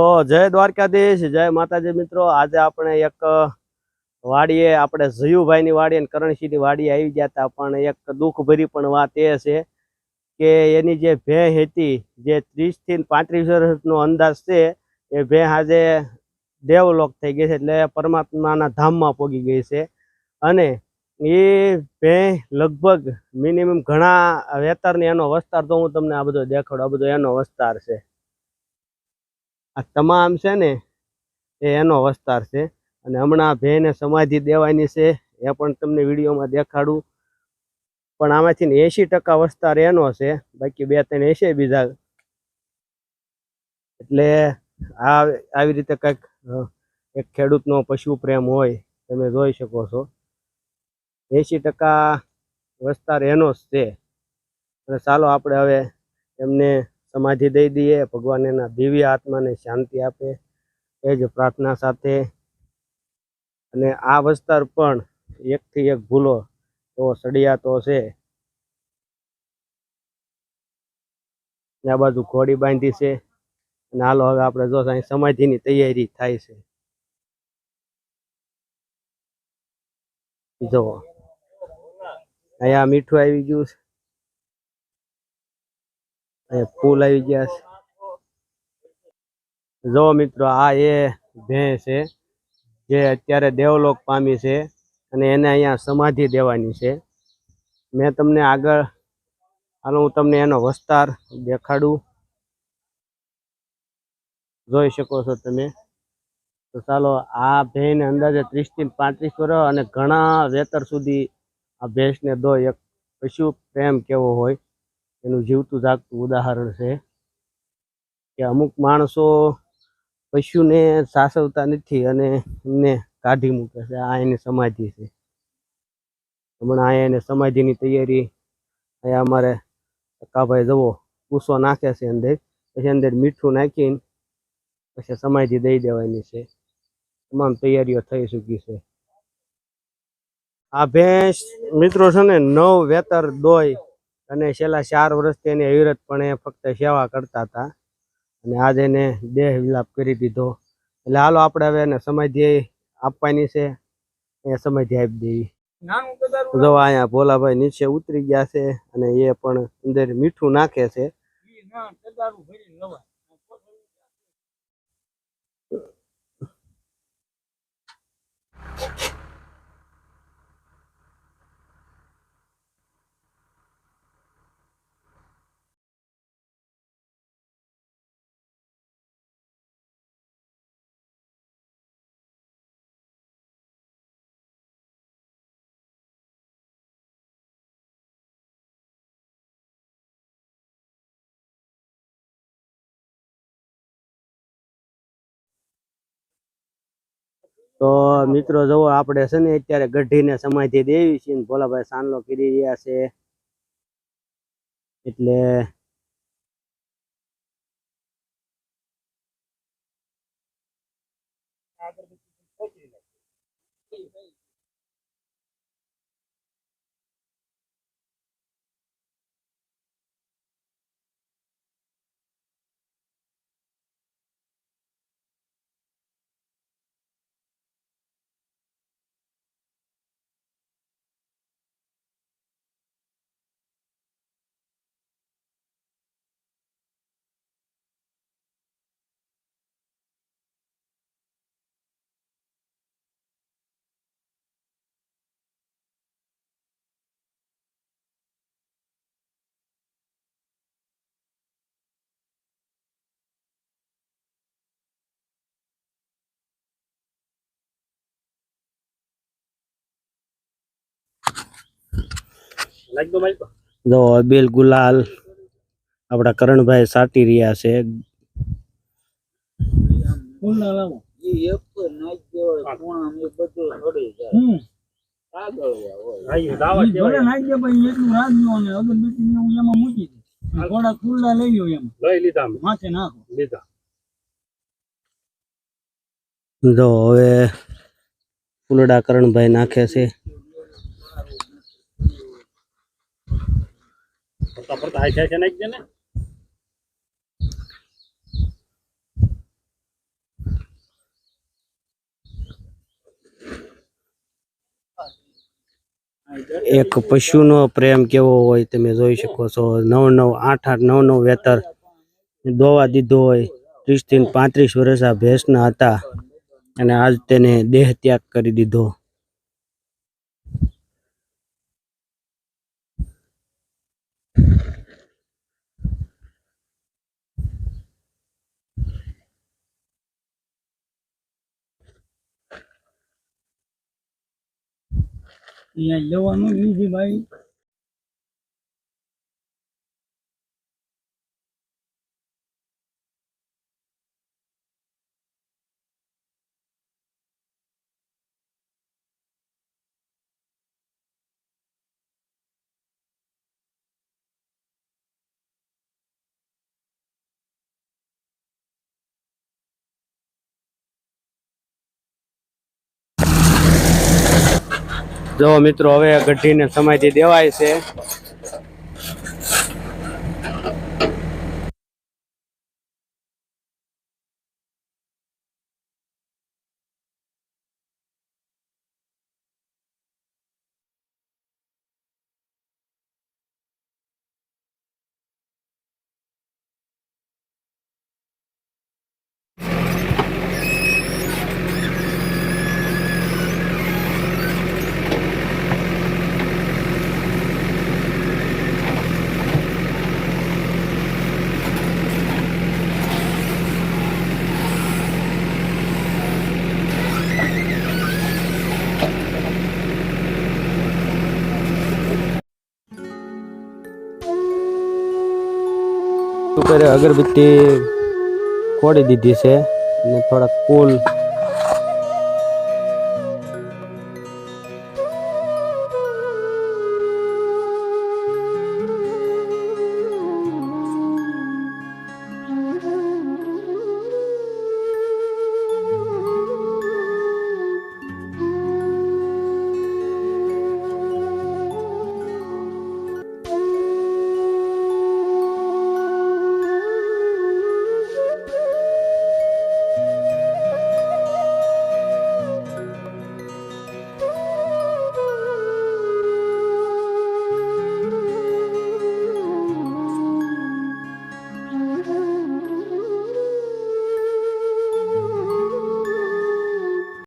તો જય દ્વારકાધીશ, જય માતાજી મિત્રો. આજે આપણે એક વાડીએ, આપણે ઝયુભાઈની વાડી અને કરણસિંહની વાડીએ આવી ગયા હતા, પણ એક દુઃખભરી પણ વાત એ છે કે એની જે ભેં હતી, જે ત્રીસથી પાંત્રીસ વર્ષનો અંદાજ છે, એ ભેં આજે દેવલોક થઈ ગઈ છે, એટલે પરમાત્માના ધામમાં પોગી ગઈ છે. અને એ ભેં લગભગ મિનિમમ ઘણા વેતરની એનો વસ્તાર તો હું તમને આ બધો દેખાડું, આ બધો એનો વસ્તાર છે. આ તમામ છે ને, એ એનો વસ્તાર છે. અને હમણાં ભેને સમાધિ દેવાની છે, એ પણ તમને વિડીયોમાં દેખાડું. પણ આમાંથી એસી ટકા વસ્તાર એનો છે, બાકી બે ત્રણ એસી બીજા. એટલે આ આવી રીતે કંઈક એક ખેડૂતનો પશુ પ્રેમ હોય, તમે જોઈ શકો છો. એસી ટકા વસ્તાર એનો જ છે. અને ચાલો આપણે હવે એમને સમાધિ દઈ દઈએ, ભગવાન એના દિવ્ય આત્માને શાંતિ આપે એ જ પ્રાર્થના સાથે. અને આ વિસ્તાર પણ એકથી એક ભૂલો એવો સડિયાતો છે. આ બાજુ ઘોડી બાંધી છે. અને હાલો હવે આપણે જો અહીં સમાધિની તૈયારી થાય છે. જો અહીંયા મીઠું આવી ગયું છે. અહીંયા ફૂલ આવી ગયા છે. જો મિત્રો, આ એ ભેં છે, જે અત્યારે દેવલોક પામી છે અને એને અહીંયા સમાધિ દેવાની છે. મેં તમને આગળ, હાલો હું તમને એનો વસ્તાર દેખાડું. જોઈ શકો છો તમે. તો ચાલો, આ ભેંને અંદાજે ત્રીસથી પાંત્રીસ વર્ષ અને ઘણા વેતર સુધી આ ભેંસને દો, એક પશુ પ્રેમ કેવો હોય. એનું જીવતું જાગતું ઉદાહરણ છે કે અમુક માણસો પશુને સાસવતા નથી અને એમને કાઢી મૂકે છે. આ એની સમાધિ છે. હમણાં અહીંયા એને સમાધિની તૈયારી અહીંયા અમારે કાભાઈ જવો પૂસો નાખે છે અંદર. પછી અંદર મીઠું નાખીને પછી સમાધિ દઈ દેવાની છે. તમામ તૈયારીઓ થઈ ચૂકી છે. આ ભેંસ મિત્રો છે ને નવ વેતર દોય અને છેલ્લા ચાર વર્ષથી એને અવિરતપણે ફક્ત સેવા કરતા હતા. અને આજે એને દેહ વિલાપ કરી દીધો. એટલે હાલો આપણે હવે એને સમાધિ આપવાની છે. એ સમાધિ આપી દેવી. જો અહીંયા ભોલાભાઈ નીચે ઉતરી ગયા છે અને એ પણ અંદર મીઠું નાખે છે. તો મિત્રો જુઓ આપણે છે ને અત્યારે ગઢીને સમાધિ દેવી છે ભોલાભાઈ સાનલો કરી રહ્યા છે. એટલે જો અબીલ ગુલાલ આપણા કરણભાઈ સાટી રહ્યા છે. જો હવે ફૂલડા કરણભાઈ નાખે છે. ફરતા ફરતા હાઈ થાય છે નાખી દે ને. એક પશુનો પ્રેમ કેવો હોય તમે જોઈ શકો છો. નવ નવ, આઠ આઠ, નવ નવ વેતર દોવા દીધો હોય. ત્રીસથી પાંત્રીસ વર્ષ આ ભેંસના હતા અને આજ તેને દેહ ત્યાગ કરી દીધો. અહીંયા જવાનું. લીધી ભાઈ. જો મિત્રો હવે ગઢીને સમાધિ દેવાય છે. કરે અગરબત્તી ખોડી દીધી છે અને થોડાક ફૂલ